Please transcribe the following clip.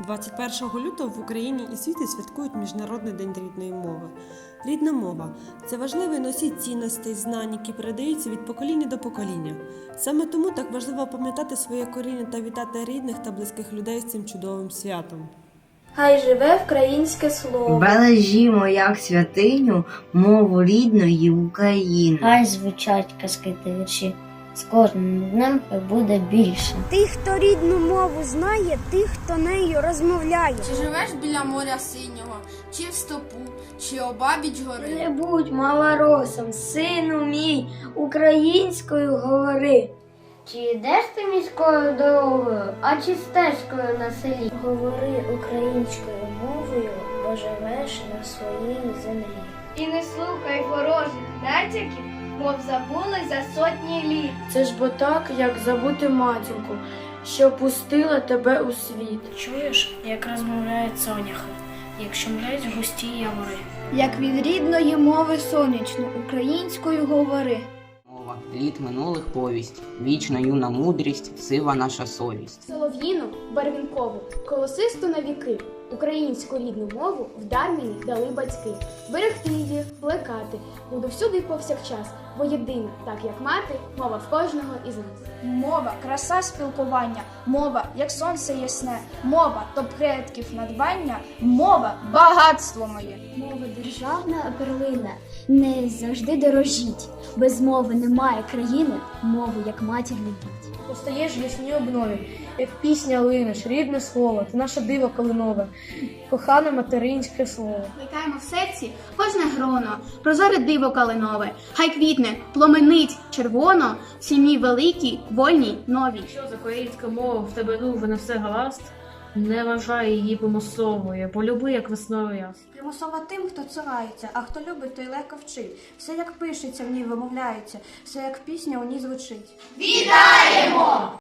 21 лютого в Україні і світі святкують Міжнародний день рідної мови. Рідна мова це важливий носій цінностей, знань, які передаються від покоління до покоління. Саме тому так важливо пам'ятати своє коріння та вітати рідних та близьких людей з цим чудовим святом. Хай живе українське слово. Бережімо як святиню мову рідної України. Хай звучать казки та вірші. З кожним днем буде більше. Тих, хто рідну мову знає, тих, хто нею розмовляє. Чи живеш біля моря синього, чи в стопу, чи обабіч гори? Не будь малоросом, сину мій, українською говори. Чи йдеш ти міською дорогою, а чи стежкою на селі? Говори українською мовою, бо живеш на своїй землі. І не слухай ворожих натяків, мов забули за сотні літ. Це ж бо так, як забути матінку, що пустила тебе у світ. Чуєш, як розмовляють соняхи, як шумлять густі явори. Як від рідної мови сонячно, українською говори. Мова, літ минулих повість, вічна юна мудрість, сива наша совість. Солов'їну, барвінкову, колосисту на віки, українську рідну мову в дар дали батьки. Берегти її, плекати, буду всюди повсякчас, бо єдина, так як мати, мова в кожного із нас. Мова, краса спілкування, мова, як сонце ясне, мова то предків надбання, мова багатство моє. Мова державна перлина, не завжди дорожіть. Без мови немає країни, мову як матір любіть. Постаєш в ясній обнові, як пісня линеш, рідне слово, ти наше диво калинове, кохане материнське слово. Плекаємо в серці кожне гроно, прозоре диво калинове, хай квітне, пломенить червоно, в сім'ї великій, вольній, новій. Якщо з українська мова в тебе дув на все гаразд, не вважай її помисловою, полюби, як весною яс. Примусова тим, хто цурається, а хто любить, той легко вчить. Все як пишеться в ній вимовляється, все як пісня у ній звучить. Вітаємо!